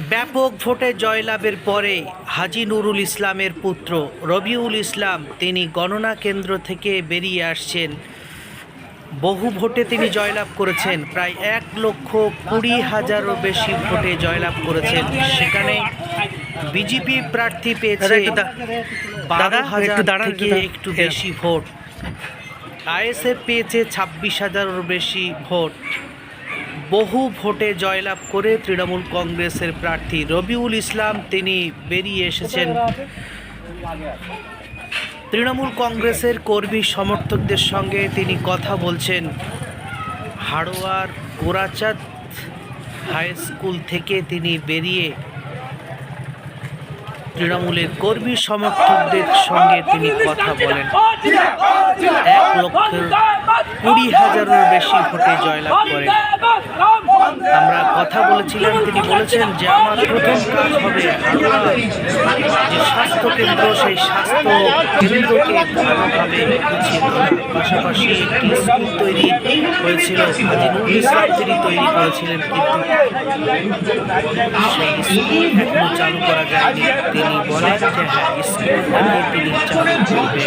ব্যাপক ভোটে জয়লাভের পরে হাজি নুরুল ইসলামের পুত্র রবিউল ইসলাম তিনি গণনা কেন্দ্র থেকে বেরিয়ে আসছেন। বহু ভোটে তিনি জয়লাভ করেছেন। প্রায় এক লক্ষ কুড়ি হাজারও বেশি ভোটে জয়লাভ করেছেন। সেখানে বিজেপি প্রার্থী পেয়েছে বারো হাজার থেকে একটু বেশি ভোট। আইএসএফ পেয়েছে ছাব্বিশ হাজারেরও বেশি ভোট। বহু ভোটে জয়লাভ করে তৃণমূল কংগ্রেসের প্রার্থী রবিউল ইসলাম তিনি বেরিয়ে এসেছেন। তৃণমূল কংগ্রেসের কর্মী সমর্থকদের সঙ্গে তিনি কথা বলছেন। হাড়োয়ার গোরাচাঁদ হাই স্কুল থেকে তিনি বেরিয়ে তৃণমূলের কর্মী সমর্থকদের সঙ্গে তিনি কথা বলেন। এক লক্ষের কুড়ি হাজারের বেশি ভোটে জয়লাভ করেন আমরা কথা বলেছিলেন তিনি বলেছেন যে আমার প্রথম কাজ হবে যে স্বাস্থ্য কেন্দ্র সেই স্বাস্থ্য কেন্দ্রকে ভালোভাবে গুছিয়ে পাশাপাশি একটি স্কুল তৈরি হয়েছিল ইসলাম তিনি তৈরি করেছিলেন কিন্তু সেই স্কুল এখনও চালু করা যায়নি। তিনি বলেন যে হ্যাঁ স্কুলটাকে তিনি চালু করবেন।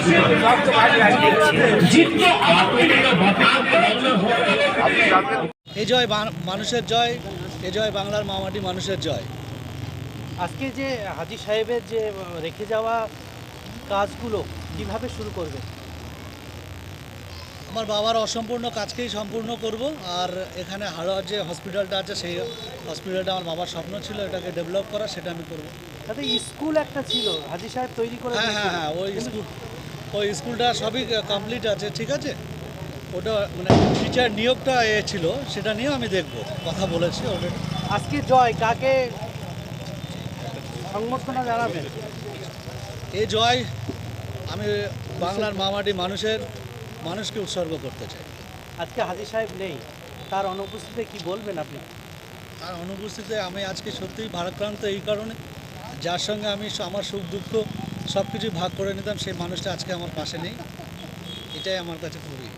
এই জয় মানুষের জয়। এ জয় বাংলার মামাটি মানুষের জয়। আজকে যে হাজি সাহেবের যে রেখে যাওয়া কাজগুলো কীভাবে শুরু করবে আমার বাবার অসম্পূর্ণ কাজকেই সম্পূর্ণ করব আর এখানে হাড়োয়ার যে হসপিটালটা আছে সেই হসপিটালটা আমার বাবার স্বপ্ন ছিল এটাকে ডেভেলপ করা সেটা আমি করব। তাতে স্কুল একটা ছিল হাজি সাহেব তৈরি করে হ্যাঁ হ্যাঁ হ্যাঁ ওই স্কুল ওই স্কুলটা সবই কমপ্লিট আছে ঠিক আছে? ওটা মানে টিচার নিয়োগটা এ ছিল সেটা নিয়েও আমি দেখব কথা বলেছি ওটা আজকে জয় কাকে সংবর্ধনা জানাবেন? এই জয় আমি বাংলার মামাটি মানুষের মানুষকে উৎসর্গ করতে চাই। আজকে হাজি সাহেব নেই তার অনুপস্থিতিতে কি বলবেন আপনি? আর অনুপস্থিতিতে আমি আজকে সত্যিই ভারাক্রান্ত এই কারণে যার সঙ্গে আমি আমার সুখ দুঃখ সব কিছু ভাগ করে নিতাম সেই মানুষটা আজকে আমার পাশে নেই। এটাই আমার কাছে খুবই